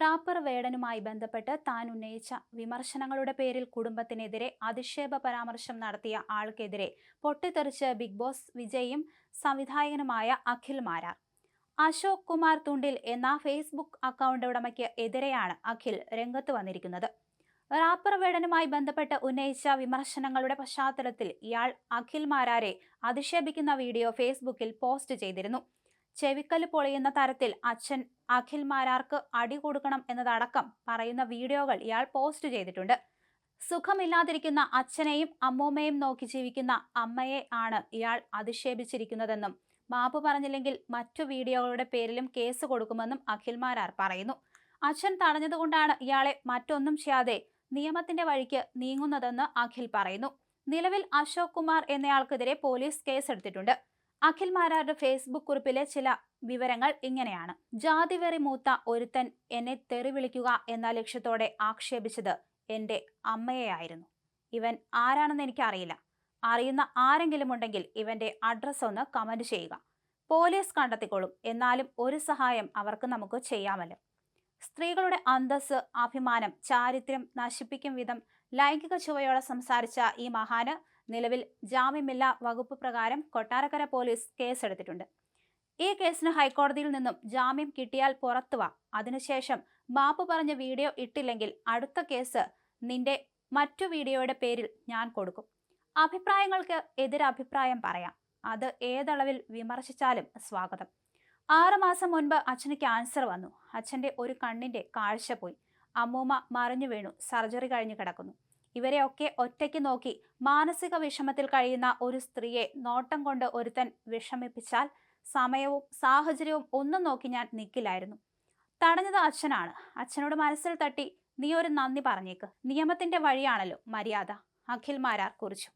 Wrapper വേടനുമായി ബന്ധപ്പെട്ട് താൻ ഉന്നയിച്ച വിമർശനങ്ങളുടെ പേരിൽ കുടുംബത്തിനെതിരെ അധിക്ഷേപ പരാമർശം നടത്തിയ ആൾക്കെതിരെ പൊട്ടിത്തെറിച്ച് ബിഗ് ബോസ് വിജയും സംവിധായകനുമായ അഖിൽ മാരാർ. അശോക് കുമാർ തുണ്ടിൽ എന്ന ഫേസ്ബുക്ക് അക്കൗണ്ട് ഉടമയ്ക്ക് എതിരെയാണ് അഖിൽ രംഗത്ത് വന്നിരിക്കുന്നത്. റാപ്പർ വേടനുമായി ബന്ധപ്പെട്ട് ഉന്നയിച്ച വിമർശനങ്ങളുടെ പശ്ചാത്തലത്തിൽ ഇയാൾ അഖിൽ മാരാരെ അധിക്ഷേപിക്കുന്ന വീഡിയോ ഫേസ്ബുക്കിൽ പോസ്റ്റ് ചെയ്തിരുന്നു. ചെവിക്കൽ പൊളിയുന്ന തരത്തിൽ അച്ഛൻ അഖിൽ മാരാർക്ക് അടി കൊടുക്കണം എന്നതടക്കം പറയുന്ന വീഡിയോകൾ ഇയാൾ പോസ്റ്റ് ചെയ്തിട്ടുണ്ട്. സുഖമില്ലാതിരിക്കുന്ന അച്ഛനെയും അമ്മൂമ്മയും നോക്കി ജീവിക്കുന്ന അമ്മയെ ആണ് ഇയാൾ അധിക്ഷേപിച്ചിരിക്കുന്നതെന്നും മാപ്പ് പറഞ്ഞില്ലെങ്കിൽ മറ്റു വീഡിയോകളുടെ പേരിലും കേസ് കൊടുക്കുമെന്നും അഖിൽ മാരാർ പറയുന്നു. അച്ഛൻ തടഞ്ഞതുകൊണ്ടാണ് ഇയാളെ മറ്റൊന്നും ചെയ്യാതെ നിയമത്തിന്റെ വഴിക്ക് നീങ്ങുന്നതെന്ന് അഖിൽ പറയുന്നു. നിലവിൽ അശോക് കുമാർ എന്നയാൾക്കെതിരെ പോലീസ് കേസെടുത്തിട്ടുണ്ട്. അഖിൽ മാരാരുടെ ഫേസ്ബുക്ക് കുറിപ്പിലെ ചില വിവരങ്ങൾ ഇങ്ങനെയാണ്. ജാതിവെറി മൂത്ത ഒരുത്തൻ എന്നെ തെറി വിളിക്കുക എന്ന ലക്ഷ്യത്തോടെ ആക്ഷേപിച്ചത് എന്റെ അമ്മയെയായിരുന്നു. ഇവൻ ആരാണെന്ന് എനിക്കറിയില്ല. അറിയുന്ന ആരെങ്കിലും ഉണ്ടെങ്കിൽ ഇവന്റെ അഡ്രസ്സ് ഒന്ന് കമന്റ് ചെയ്യുക. പോലീസ് കണ്ടെത്തിക്കൊള്ളും എന്നാലും ഒരു സഹായം അവർക്ക് നമുക്ക് ചെയ്യാമല്ലോ. സ്ത്രീകളുടെ അന്തസ് അഭിമാനം ചാരിത്രം നശിപ്പിക്കും വിധം ലൈംഗിക ചുവയോടെ സംസാരിച്ച ഈ മഹാന് നിലവിൽ ജാമ്യമില്ല വകുപ്പ് പ്രകാരം കൊട്ടാരക്കര പോലീസ് കേസെടുത്തിട്ടുണ്ട്. ഈ കേസിന് ഹൈക്കോടതിയിൽ നിന്നും ജാമ്യം കിട്ടിയാൽ പുറത്തുവാ അതിനുശേഷം മാപ്പ് പറഞ്ഞ വീഡിയോ ഇട്ടില്ലെങ്കിൽ അടുത്ത കേസ് നിന്റെ മറ്റു വീഡിയോയുടെ പേരിൽ ഞാൻ കൊടുക്കും. അഭിപ്രായങ്ങൾക്ക് എതിരഭിപ്രായം പറയാം. അത് ഏതളവിൽ വിമർശിച്ചാലും സ്വാഗതം. ആറുമാസം മുൻപ് അച്ഛന് ക്യാൻസർ വന്നു. അച്ഛന്റെ ഒരു കണ്ണിന്റെ കാഴ്ച പോയി. അമ്മൂമ്മ മറിഞ്ഞു വീണു. സർജറി കഴിഞ്ഞ് കിടക്കുന്നു. ഇവരെയൊക്കെ ഒറ്റയ്ക്ക് നോക്കി മാനസിക വിഷമത്തിൽ കഴിയുന്ന ഒരു സ്ത്രീയെ നോട്ടം കൊണ്ട് ഒരുത്തൻ വിഷമിപ്പിച്ചാൽ സമയവും സാഹചര്യവും ഒന്നും നോക്കി ഞാൻ നിൽക്കില്ലായിരുന്നു തടഞ്ഞത് അച്ഛനാണ്. അച്ഛനോട് മനസ്സിൽ തട്ടി നീ ഒരു നന്ദി പറഞ്ഞേക്ക്. നിയമത്തിന്റെ വഴിയാണല്ലോ മര്യാദ അഖിൽ മാരാർ കുറിച്ചു.